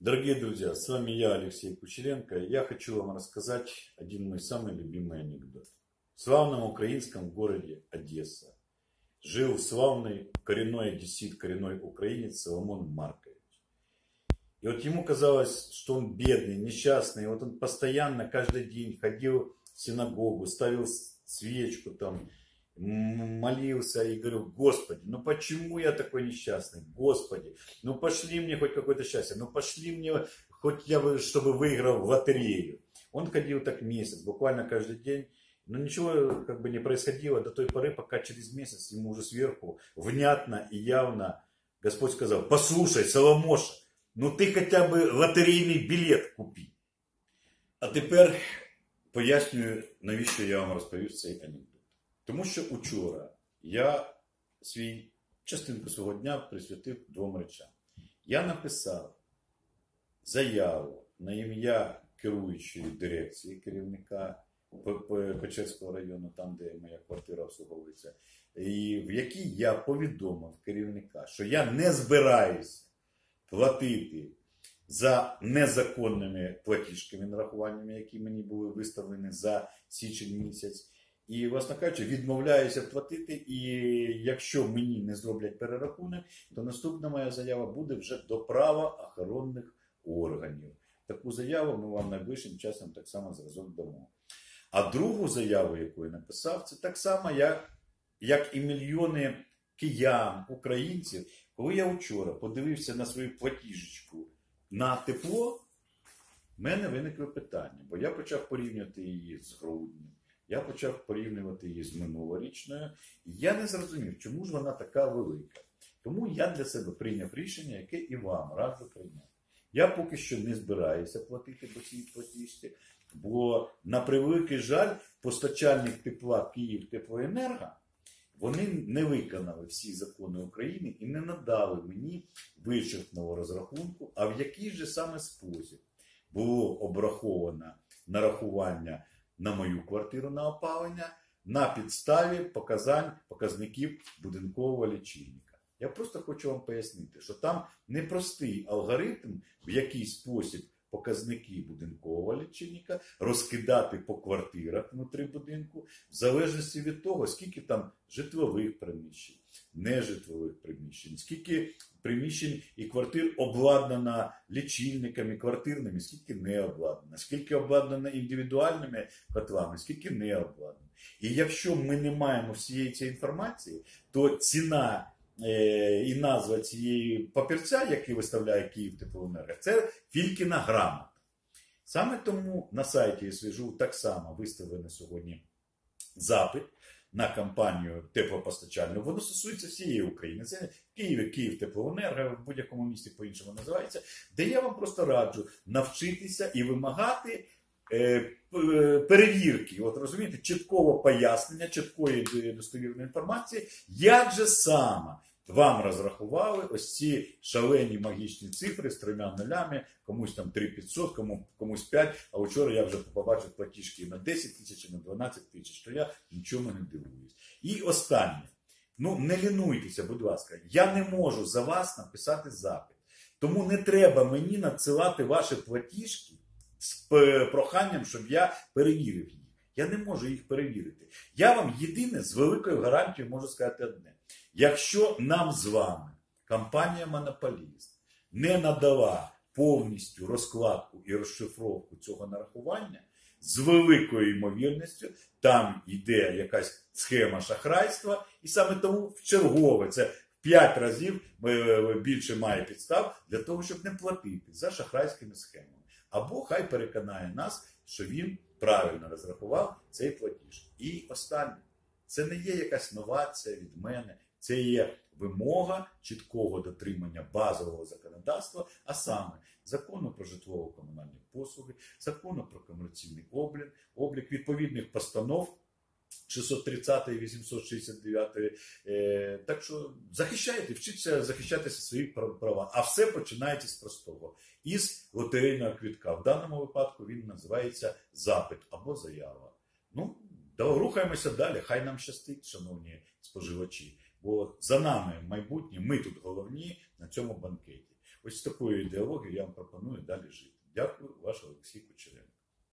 Дорогие друзья, с вами я, Алексей Кучеренко. Я хочу вам рассказать один мой самый любимый анекдот. В славном украинском городе Одесса жил славный коренной одессит, коренной украинец Соломон Маркович. И вот ему казалось, что он бедный, несчастный. И вот он постоянно, каждый день ходил в синагогу, ставил свечку там, молился и говорил, Господи, ну почему я такой несчастный? Господи, ну пошли мне хоть какое-то счастье, ну пошли мне хоть я бы, чтобы выиграл в лотерею. Он ходил так месяц, буквально каждый день. Но ничего как бы не происходило до той поры, пока через месяц ему уже сверху внятно и явно Господь сказал, послушай, Соломоша, ну ти хоча б лотерейний білет купи. А тепер пояснюю, навіщо я вам розповів цей анекдот. Тому що учора я свій частинку свого дня присвятив двом речам. Я написав заяву на ім'я керуючої дирекції керівника Печерського району, там, де моя квартира обслуговується, і в якій я повідомив керівника, що я не збираюся платити за незаконними платіжками, нарахуваннями, які мені були виставлені за січень місяць. І, власне кажучи, відмовляюся платити. І якщо мені не зроблять перерахунок, то наступна моя заява буде вже до правоохоронних органів. Таку заяву ми вам найближчим часом так само зразок дамо. А другу заяву, яку я написав, це так само, як, як і мільйони киян, українців. Коли я вчора подивився на свою платіжечку на тепло, в мене виникло питання, бо я почав порівнювати її з груднем. Я почав порівнювати її з минулорічною. І я не зрозумів, чому ж вона така велика. Тому я для себе прийняв рішення, яке і вам раджу прийняти. Я поки що не збираюся платити по цій платіжці, бо, на превеликий жаль, постачальник тепла Київ Теплоенерго вони не виконали всі закони України і не надали мені вичерпного розрахунку, а в який же саме спосіб було обраховано нарахування на мою квартиру на опалення на підставі показань показників будинкового лічильника. Я просто хочу вам пояснити, що там непростий алгоритм, в який спосіб показники будинкового лічильника розкидати по квартирах внутрі будинку, в залежності від того, скільки там житлових приміщень, нежитлових приміщень, скільки приміщень і квартир обладнано лічильниками квартирними, скільки не обладнано, скільки обладнано індивідуальними котлами, скільки не обладнано. І якщо ми не маємо всієї цієї інформації, то ціна і назва цієї папірця, який виставляє Київ Теплоенерго, це Фількіна грамота. Саме тому на сайті СВЖУ так само виставлено сьогодні запит на кампанію теплопостачальну. Воно стосується всієї України. Це Київ, Київ Теплоенерго, в будь-якому місті по-іншому називається, де я вам просто раджу навчитися і вимагати. Е, перевірки, от розумієте, чіткого пояснення, чіткої достовірної інформації, як же саме вам розрахували ось ці шалені магічні цифри з трьома нулями, комусь там 3500, кому, комусь 5, а вчора я вже побачив платіжки на 10 тисяч, на 12 тисяч, то я нічому не дивуюсь. І останнє. Ну, не лінуйтеся, будь ласка, я не можу за вас написати запит. Тому не треба мені надсилати ваші платіжки з проханням, щоб я перевірив їх. Я не можу їх перевірити. Я вам єдине з великою гарантією можу сказати одне. Якщо нам з вами компанія Монополіст не надала повністю розкладку і розшифровку цього нарахування, з великою ймовірністю там йде якась схема шахрайства, і саме тому в чергове це 5 разів е, більше має підстав для того, щоб не платити за шахрайськими схемами. Або хай переконає нас, що він правильно розрахував цей платіж. І останнє, це не є якась новація від мене. Це є вимога чіткого дотримання базового законодавства, а саме закону про житлово-комунальні послуги, закону про комерційний облік, облік відповідних постанов. 630 і 869. Е, так що захищайте, вчіться захищатися свої права. А все починається з простого. Із лотерейного квітка. В даному випадку він називається запит або заява. Ну, рухаємося далі. Хай нам щастить, шановні споживачі. Бо за нами майбутнє, ми тут головні на цьому банкеті. Ось з такою ідеологією я вам пропоную далі жити. Дякую, ваш Олексій.